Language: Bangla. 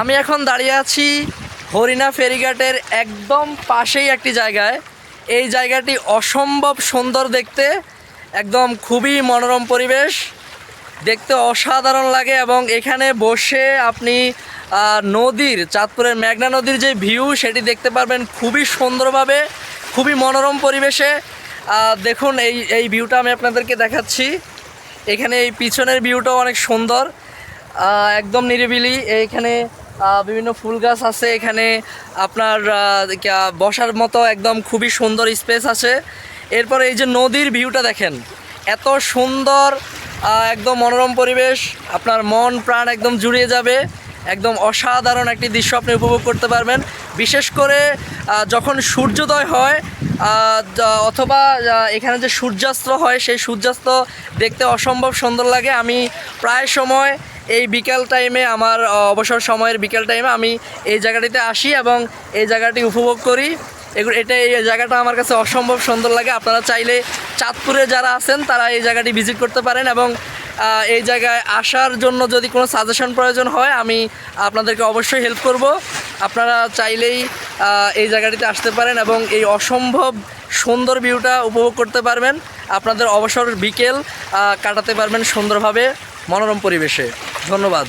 আমি এখন দাঁড়িয়ে আছি হরিণা ফেরিঘাটের একদম পাশেই একটি জায়গায়। এই জায়গাটি অসম্ভব সুন্দর দেখতে, একদম খুবই মনোরম পরিবেশ। দেখতে অসাধারণ লাগে এবং এখানে বসে আপনি নদীর, চাঁদপুরের মেঘনা নদীর যে ভিউ, সেটি দেখতে পারবেন খুবই সুন্দরভাবে, খুবই মনোরম পরিবেশে। দেখুন এই এই ভিউটা আমি আপনাদেরকে দেখাচ্ছি। এখানে এই পিছনের ভিউটাও অনেক সুন্দর। একদম নিরিবিলি। এখানে বিভিন্ন ফুল গাছ আছে এখানে। আপনার বসার মতো একদম খুবই সুন্দর স্পেস আছে। এরপরে এই যে নদীর ভিউটা দেখেন, এত সুন্দর একদম মনোরম পরিবেশ। আপনার মন, প্রাণ একদম জুড়িয়ে যাবে। একদম অসাধারণ একটি দৃশ্য আপনি উপভোগ করতে পারবেন। বিশেষ করে যখন সূর্যোদয় হয় অথবা এখানে যে সূর্যাস্ত হয়, সেই সূর্যাস্ত দেখতে অসম্ভব সুন্দর লাগে। আমি প্রায় সময় এই বিকেল টাইমে আমার অবসর সময়ের বিকেল টাইমে আমি এই জায়গাটিতে আসি এবং এই জায়গাটি উপভোগ করি। এগুলো, এটা এই জায়গাটা আমার কাছে অসম্ভব সুন্দর লাগে। আপনারা চাইলে চাঁদপুরে যারা আছেন, তারা এই জায়গাটি ভিজিট করতে পারেন এবং এই জায়গায় আসার জন্য যদি কোনো সাজেশন প্রয়োজন হয়, আমি আপনাদেরকে অবশ্যই হেল্প করব। আপনারা চাইলেই এই জায়গাটিতে আসতে পারেন এবং এই অসম্ভব সুন্দর ভিউটা উপভোগ করতে পারবেন। আপনাদের অবসর বিকেল কাটাতে পারবেন সুন্দরভাবে মনোরম পরিবেশে। ধন্যবাদ।